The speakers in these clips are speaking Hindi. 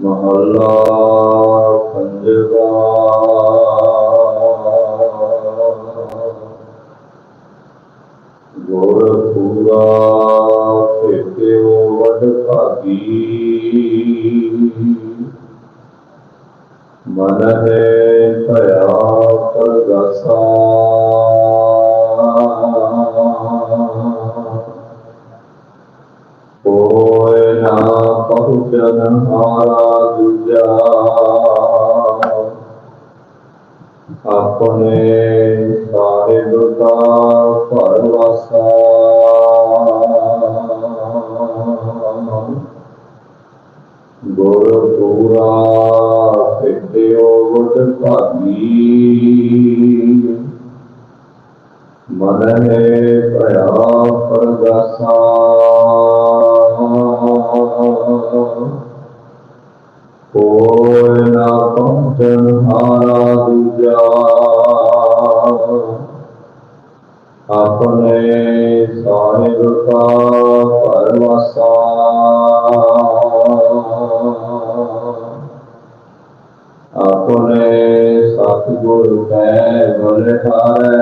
महला पंजवा गोरखपुरा मन है अपने सारे दुता परवसा गुर गुट भागी मन में भया परदसा संहारा दूजा अपने साहिब का परवसा अपने सतगुरु के बल ठारे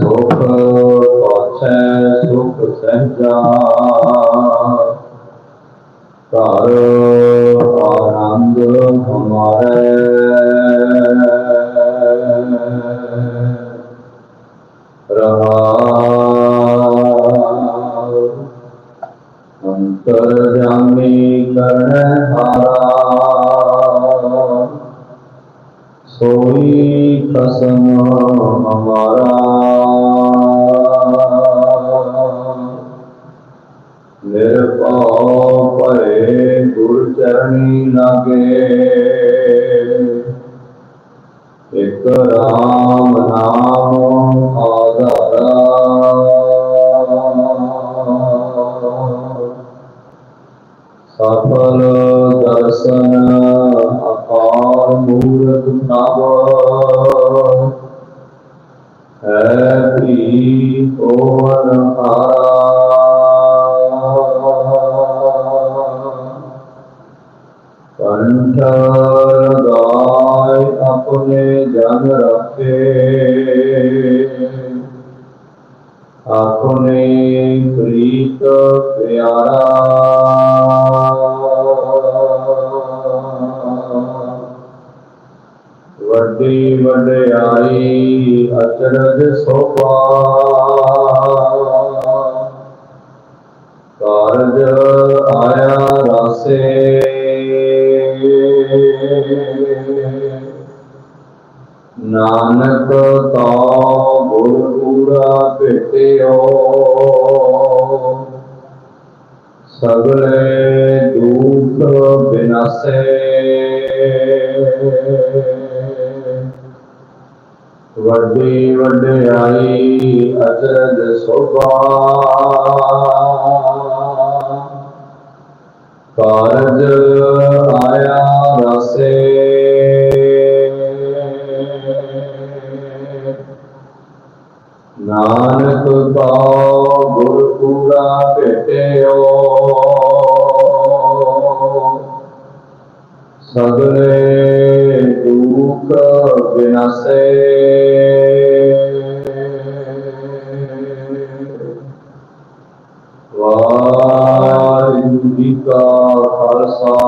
सुख पक्ष सुख सहजा करो हमारे अंतर जामी कर सोई कसम सफल दर्शन अकाल मूर्त नव है। ओवन हारा कंठ गाय अपने जन रखे अपने प्रीत प्यारा ਵਡਿਆਈ ਅਚਰਜ ਸੋਭਾ। ਕਾਰਜ ਆਇਆ ਰਾਸੇ। ਨਾਨਕ ਤਾਂ ਗੁਰ ਪੂਰਾ ਭੇਟਿਓ। ਸਗਲੇ ਦੁਖ ਬਿਨਾਸੇ। ਵੱਡੀ ਵਡਿਆਈ ਅਜਰਜ ਸੋਭਾ ਕਾਰਜ ਆਇਆ ਰਸੇ ਨਾਨਕ ਕਾ ਗੁਰ ਪੂਰਾ ਭੇਟਿਓ ਸਗਲੇ ਦੁਖ ਬਿਨਾਸੇ ਵਾਹਿਗੁਰੂ ਜੀ ਕਾ ਖਾਲਸਾ